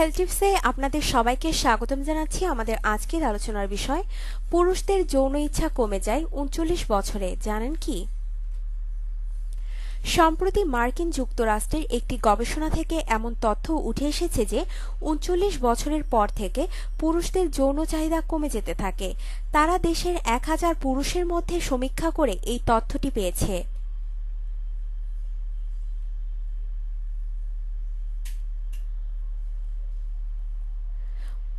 Health টিপসে আপনাদের সবাইকে স্বাগতম জানাচ্ছি আমাদের আজকের আলোচনার বিষয়, পুরুষদের যৌন ইচ্ছা কমে যায় উনচল্লিশ বছরে, জানেন কি? সম্প্রতি মার্কিন যুক্তরাষ্ট্রের একটি গবেষণা থেকে এমন তথ্য উঠে এসেছে যে, উনচল্লিশ বছরের পর থেকে পুরুষদের যৌন চাহিদা কমে যেতে থাকে। তারা দেশের এক হাজার পুরুষের মধ্যে সমীক্ষা করে এই তথ্যটি পেয়েছে।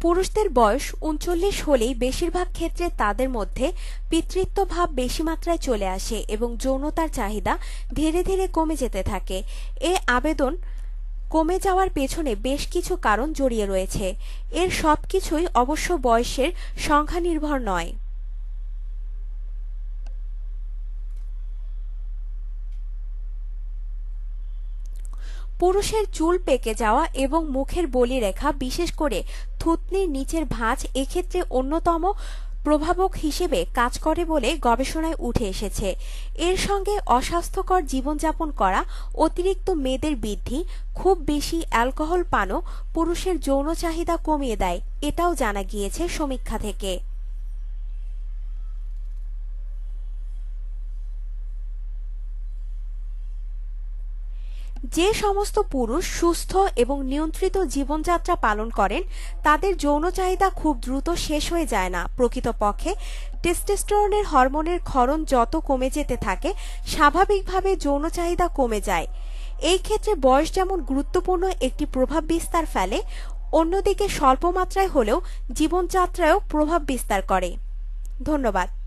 পুরুষদের বয়স উনচল্লিশ হলেই বেশিরভাগ ক্ষেত্রে তাদের মধ্যে পিতৃত্ব ভাব বেশি মাত্রায় চলে আসে এবং যৌনতার চাহিদা ধীরে ধীরে কমে যেতে থাকে। এ আবেদন কমে যাওয়ার পেছনে বেশ কিছু কারণ জড়িয়ে রয়েছে। এর সবকিছুই অবশ্য বয়সের সংখ্যা নির্ভর নয়। পুরুষের চুল পেকে যাওয়া এবং মুখের বলিরেখা, বিশেষ করে থুতনির নিচের ভাঁজ, এক্ষেত্রে অন্যতম প্রভাবক হিসেবে কাজ করে বলে গবেষণায় উঠে এসেছে। এর সঙ্গে অস্বাস্থ্যকর জীবনযাপন করা, অতিরিক্ত মেদের বৃদ্ধি, খুব বেশি অ্যালকোহল পানও পুরুষের যৌন চাহিদা কমিয়ে দেয়, এটাও জানা গিয়েছে সমীক্ষা থেকে। যে সমস্ত পুরুষ সুস্থ এবং নিয়ন্ত্রিত জীবনযাত্রা পালন করেন, তাদের যৌন চাহিদা খুব দ্রুত শেষ হয়ে যায় না। প্রকৃতপক্ষে, টেস্টোস্টেরনের হরমোনের ক্ষরণ যত কমে যেতে থাকে, স্বাভাবিকভাবে যৌন চাহিদা কমে যায়। এই ক্ষেত্রে বয়স যেমন গুরুত্বপূর্ণ একটি প্রভাব বিস্তার ফেলে, অন্যদিকে স্বল্প মাত্রায় হলেও জীবনযাত্রায়ও প্রভাব বিস্তার করে। ধন্যবাদ।